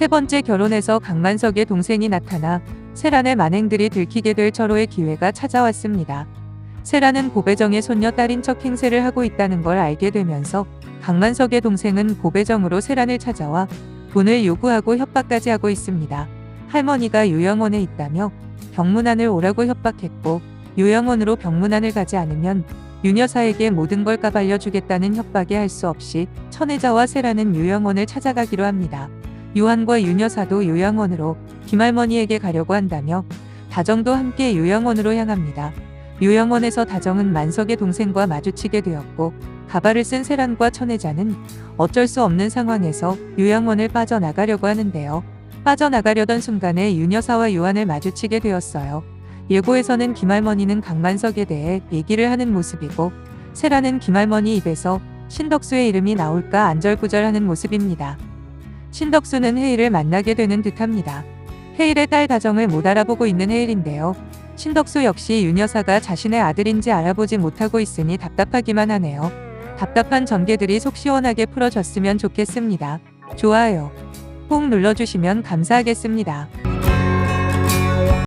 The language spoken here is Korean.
세 번째 결혼해서 강만석의 동생이 나타나 세란의 만행들이 들키게 될 철호의 기회가 찾아왔습니다. 세란은 고배정의 손녀 딸인 척 행세를 하고 있다는 걸 알게 되면서 강만석의 동생은 고배정으로 세란을 찾아와 돈을 요구하고 협박까지 하고 있습니다. 할머니가 요양원에 있다며 병문안을 오라고 협박했고 요양원으로 병문안을 가지 않으면 유여사에게 모든 걸 까발려 주겠다는 협박에 할 수 없이 천혜자와 세라는 요양원을 찾아가기로 합니다. 요한과 윤여사도 요양원으로 김할머니에게 가려고 한다며 다정도 함께 요양원으로 향합니다. 요양원에서 다정은 만석의 동생과 마주치게 되었고 가발을 쓴 세란과 천혜자는 어쩔 수 없는 상황에서 요양원을 빠져나가려고 하는데요. 빠져나가려던 순간에 윤여사와 요한을 마주치게 되었어요. 예고에서는 김할머니는 강만석에 대해 얘기를 하는 모습이고 세라는 김할머니 입에서 신덕수의 이름이 나올까 안절부절하는 모습입니다. 신덕수는 헤일을 만나게 되는 듯합니다. 헤일의 딸 다정을 못 알아보고 있는 헤일인데요. 신덕수 역시 윤 여사가 자신의 아들인지 알아보지 못하고 있으니 답답하기만 하네요. 답답한 전개들이 속 시원하게 풀어졌으면 좋겠습니다. 좋아요. 꼭 눌러주시면 감사하겠습니다.